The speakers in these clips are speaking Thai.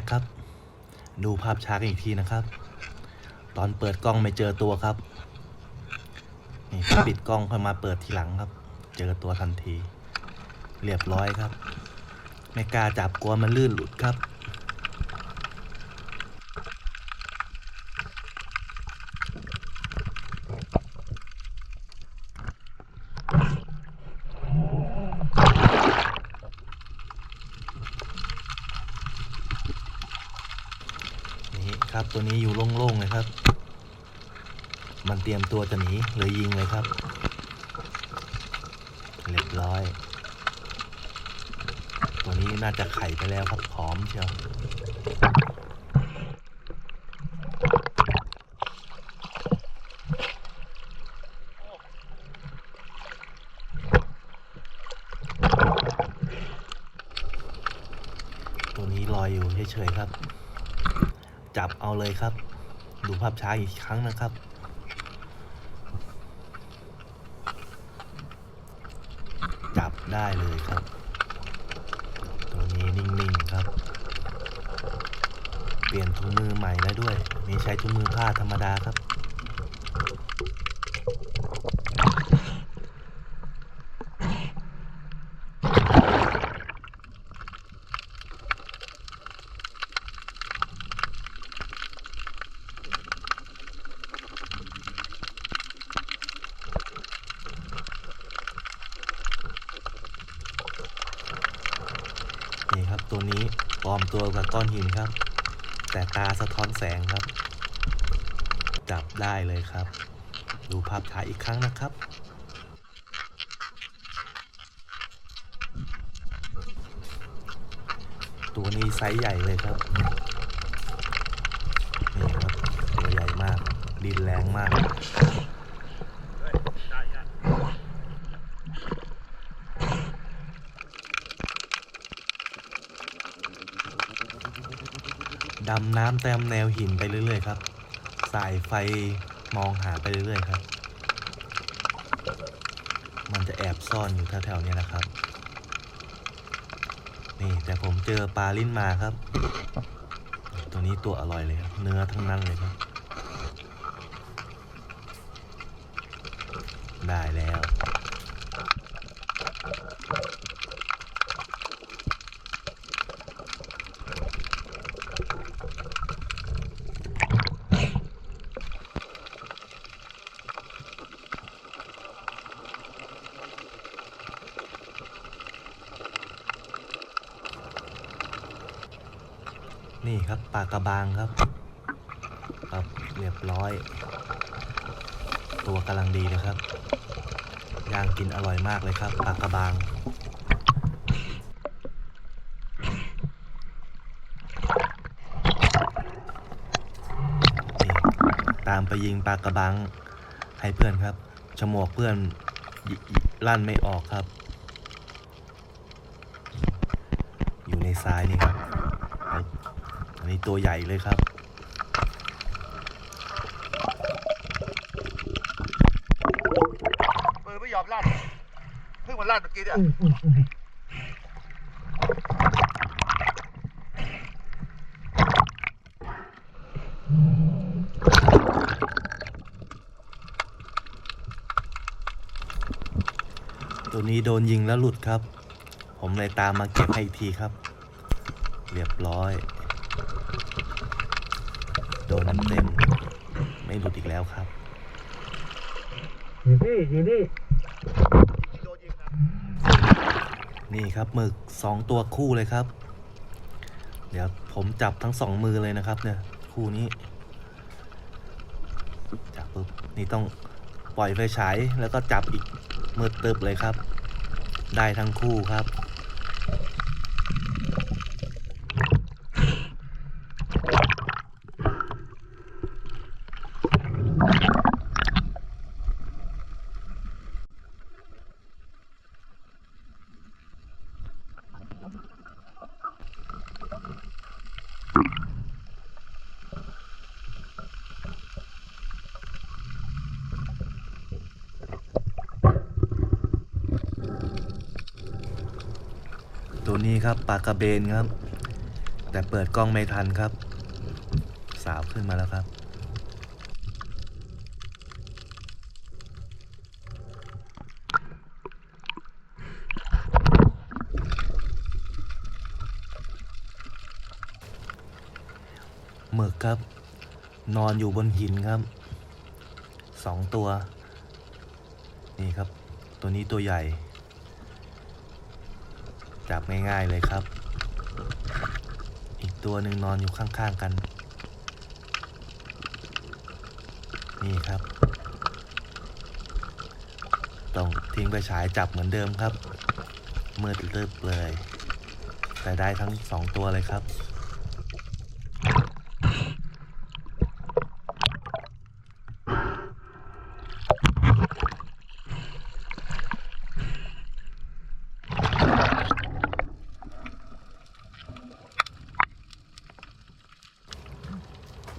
กครับ ดูภาพช้ากันอีกทีนะครับ ตอนเปิดกล้องไม่เจอตัวครับ นี่ปิดกล้องค่อยมาเปิดทีหลังครับ เจอตัวทันที เรียบร้อยครับ ไม่กล้าจับกลัวมันลื่นหลุดครับ นี่ครับตัวนี้อยู่โล่งๆเลยครับ มันเตรียมตัวจะหนีเลยยิงเลยครับเรียบร้อย ตัวนี้น่าจะไข่ไปแล้วครับหอมเชียวตัวนี้ลอยอยู่เฉยๆครับ จับเอาเลยครับ ดูภาพช้าอีกครั้งนะครับ จับได้เลยครับ ตัวนี้นิ่งๆครับ เปลี่ยนถุงมือใหม่แล้วด้วย มีใช้ถุงมือผ้าธรรมดาครับ นี่ครับตัวนี้ปล อมตัวกับก้อนหินครับ แต่ตาสะท้อนแสงครับ จับได้เลยครับ ดูภาพถ่ายอีกครั้งนะครับตัวนี้ไซส์ใหญ่เลยครับ นี่ครับ ตัวใหญ่มากดินแรงมาก ดำน้ำแต้มแนวหินไปเรื่อย ๆ ครับ สายไฟมองหาไปเรื่อย ๆ ครับ มันจะแอบซ่อนอยู่แถวๆนี้นะครับ นี่แต่ผมเจอปลาลิ้นมาครับ ตัวนี้ตัวอร่อยเลยครับ เนื้อทั้งนั้นเลยครับ ได้แล้วากระบางครับครับเรียบร้อย ตัวกำลังดีเลยครับย่างกินอร่อยมากเลยครับปลากระบางตามไปยิงปลากระบังให้เพื่อนครับฉมวกเพื่อนลั่นไม่ออกครับ อยู่ในซ้ายนี่ครับ นนี้ตัวใหญ่เลยครับมือไม่ยอมลั่นเพิ่งมาลั่นเมื่อกี้เนี่ยตัวนี้โดนยิงแล้วหลุดครับ ผมเลยตามมาเก็บให้อีกทีครับ เรียบร้อย โดนเต็มๆไม่หลุดอีกแล้วครับ อยู่นี่อยู่นี่โดนยิงนะนี่ครับหมึกสองตัวคู่เลยครับ เดี๋ยวผมจับทั้งสองมือเลยนะครับ เนี่ย คู่นี้จับปุ๊บนี่ต้องปล่อยไฟฉายแล้วก็จับอีกมือตึบเลยครับ ได้ทั้งคู่ครับ ครับปลากระเบนครับ แต่เปิดกล้องไม่ทันครับ สาวขึ้นมาแล้วครับ หมึกครับ นอนอยู่บนหินครับสองตัว นี่ครับ ตัวนี้ตัวใหญ่ จับง่ายๆเลยครับ อีกตัวหนึ่งนอนอยู่ข้างๆกัน นี่ครับ ต้องทิ้งไปฉายจับเหมือนเดิมครับมืดตึบเลยแต่ได้ทั้งสองตัวเลยครับ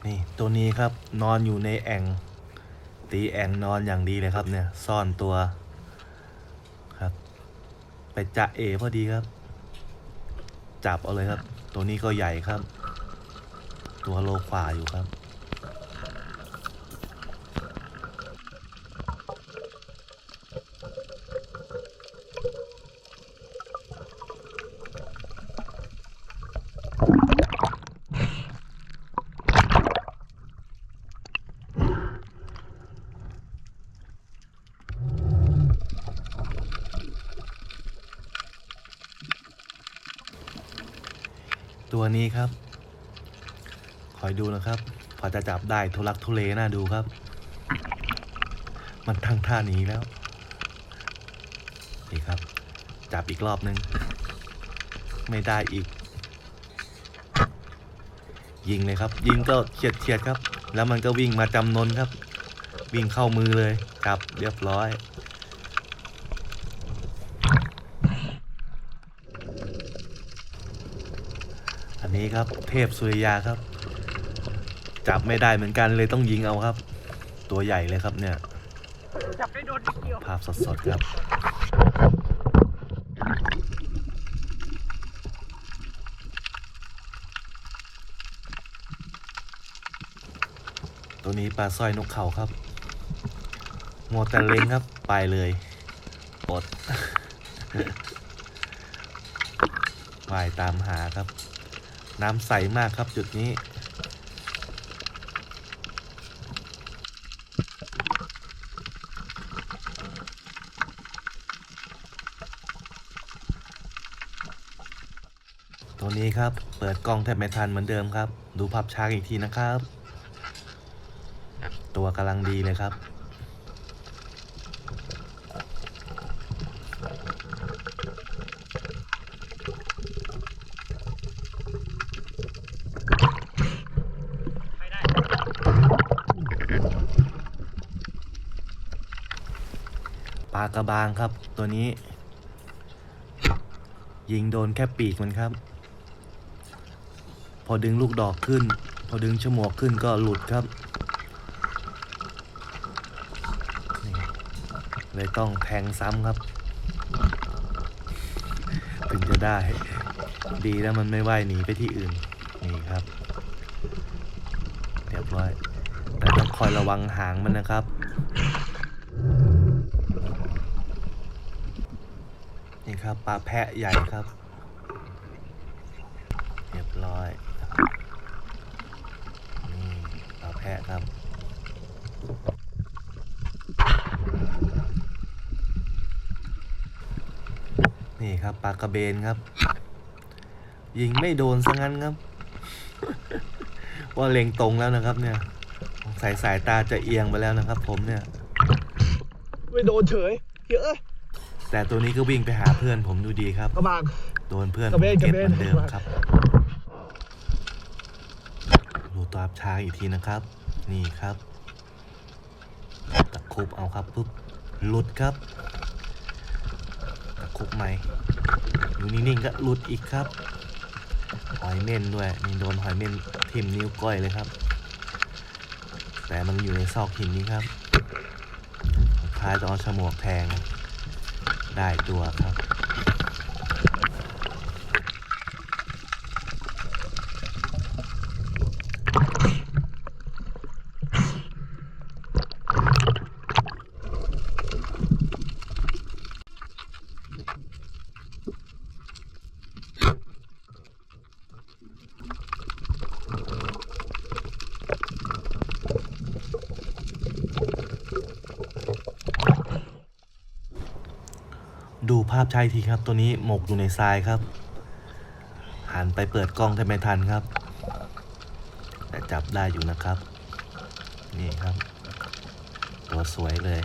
นี่ตัว นอนอยู่ในแอ่ง ตีแอ่งนอนอย่างดีเลยครับเนี่ย ซ่อนตัวครับ ไปจะเอพอดีครับ จับเอาเลยครับ ตัวนี้ก็ใหญ่ครับ ตัวโลขวาอยู่ครับ ตัวนี้ครับ คอยดูนะครับ พอจะจับได้ทุลักทุเลน่าดูครับ มันทั้งท่านี้แล้ว นี่ครับ จับอีกรอบนึง ไม่ได้อีก ยิงเลยครับ ยิงก็เฉียดเฉียดครับ แล้วมันก็วิ่งมาจำนนครับ วิ่งเข้ามือเลยจับเรียบร้อย อันนี้ครับเทพสุริยาครับ จับไม่ได้เหมือนกันเลยต้องยิงเอาครับ ตัวใหญ่เลยครับเนี่ยจับได้โดนนิดเดียวภาพสดๆครับ ตัวนี้ปลาสร้อยนกเขาครับโมวแต่เล็งครับ ไปเลยอดว่ายตามหาครับ น้ำใสมากครับจุดนี้ ตัวนี้ครับ เปิดกล้องแทบไม่ทันเหมือนเดิมครับ ดูภาพช้าอีกทีนะครับ ตัวกำลังดีเลยครับ ปลากระบางครับตัวนี้ ยิงโดนแค่ปีกมันครับ พอดึงลูกดอกขึ้น พอดึงฉมวกขึ้นก็หลุดครับนี่ เลยต้องแทงซ้ำครับ ถึงจะได้ ดีแล้วมันไม่ว่ายหนีไปที่อื่น นี่ครับเรียบร้อย แต่ต้องคอยระวังหางมันนะครับ นี่ครับปลาแพะใหญ่ครับ เรียบร้อย นี่ปลาแพะครับ นี่ ครับปลากระเบนครับ ยิงไม่โดนซะงั้นครับ ว่าเล็งตรงแล้วนะครับ เนี่ยสายสายตาจะเอียงไปแล้วนะครับ ผมเนี่ย ไม่โดนเฉยเยอะแต่ตัวนี้ก็วิ่งไปหาเพื่อนผมดูดีครับกระบางโดนเพื่อนกระเบนผมเก็บกระเหเบนมือนเดิมครับดูตัวอับช้างอีกทีนะครับ นี่ครับตะครุบเอาครับปุ๊บหลุดครับตะ คุกใหม่อยู่นิ่งๆก็หลุดอีกครับ หอยเม่นด้วยนี่โดนหอยเม่นทิ่มนิ้วก้อยเลยครับ แต่มันอยู่ในซอกหินนี้ครับคล้ายจะเอาฉมวกแทงได้ตัวครับ ดู ภาพชายทีครับ ตัวนี้หมกอยู่ในทรายครับ หันไปเปิดกล้องแต่ไม่ทันครับ แต่จับได้อยู่นะครับ นี่ครับ ตัวสวยเลย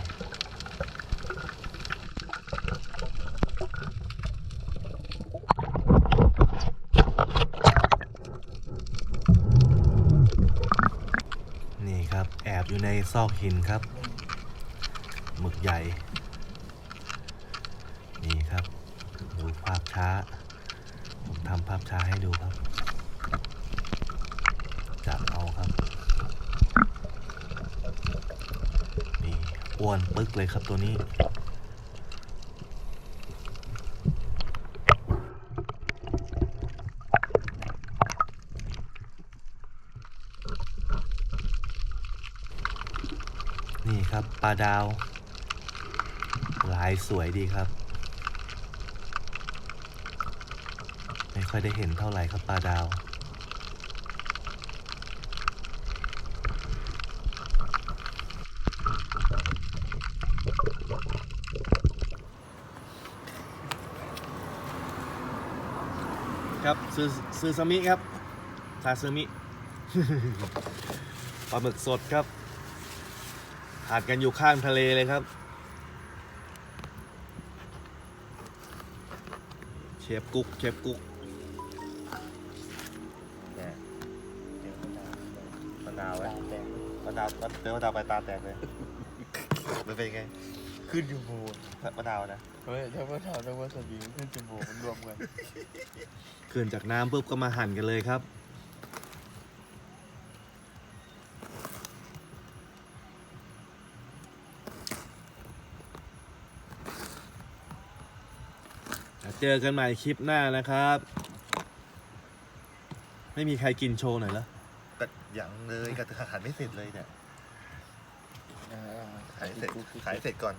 นี่ครับ แอบอยู่ในซอกหินครับหมึกใหญ่ นี่ครับ ดูภาพช้า ผมทำภาพช้าให้ดูครับ จับเอาครับ นี่ อ้วนปึ๊กเลยครับตัวนี้ นี่ครับปลาดาวลายสวยดีครับ ไม่ค่อยได้เห็นเท่าไหร่ครับปลาดาว ครับซื้อซื้อซามิครับซาซึมิปลาหมึกสดครับหาดกันอยู่ข้างทะเลเลยครับ เชฟกุ๊กเชฟกุ๊กเนี่ยเจอมะนาวไว้มะนาวเติมมะนาวไปตาแตกเลยมันเป็นไง ขึ้นอยู่มูมะนาวนะเฮ้ยถ้าว่าถามถ้าว่าสดีขึ้นจมูกมันรวมกันขึ้นจากน้ำปุ๊บก็มาหั่นกันเลยครับ เจอกันใหม่คลิปหน้านะครับ ไม่มีใครกินโชว์หน่อยเหรอก็ยังเลยก็ขายไม่เสร็จเลยเนี่ย ขายเสร็จขายเสร็จก่อน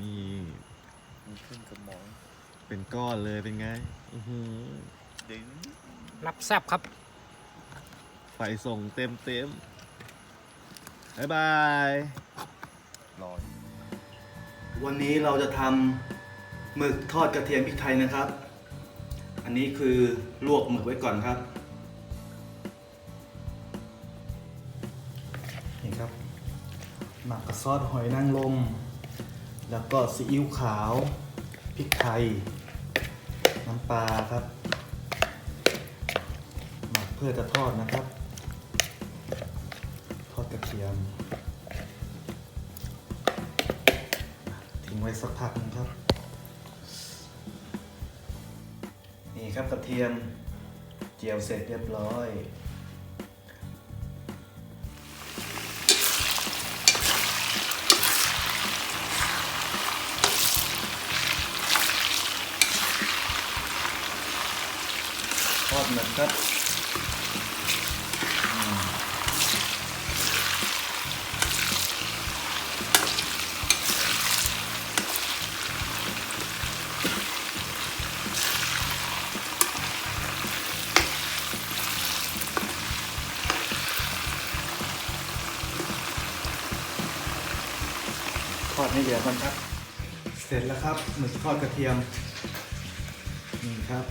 นี่มีขึ้นกับหมองเป็นก้อนเลยเป็นไงอื้อหือดึงรับแซบครับไฟส่งเต็มเต็มบ๊ายบายรอยวันนี้เราจะทำหมึกทอดกระเทียมพริกไทยนะครับ อันนี้คือลวกหมึกไว้ก่อนครับ ครับหมักกับซอสหอยนางรมแล้วก็ซีอิ๊วขาวพริกไทย น้ำปลาครับ หมักเพื่อจะทอดนะครับ ทอดกระเทียม ทิ้งไว้สักพักหนึงครับ นี่ครับกระเทียมเจียวเสร็จเรียบร้อย อดหมึกครับทอดให้เหลือก่อนครับ เสร็จแล้วครับหมึกทอดกระเทียม นี่ครับ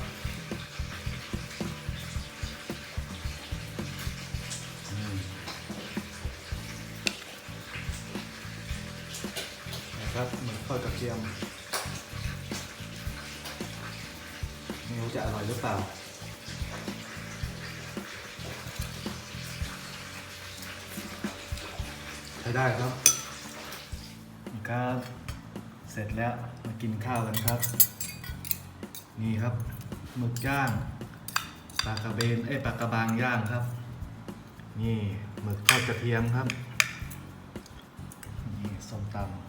เทียมไม่รู้จะอร่อยหรือเปล่าใช้ได้ครับครับเสร็จแล้วมากินข้าวกันครับ นี่ครับหมึกย่างปลากระเบนเอ้ปลากระบางย่างครับ นี่หมึกทอดกระเทียมครับ นี่ส้มตำ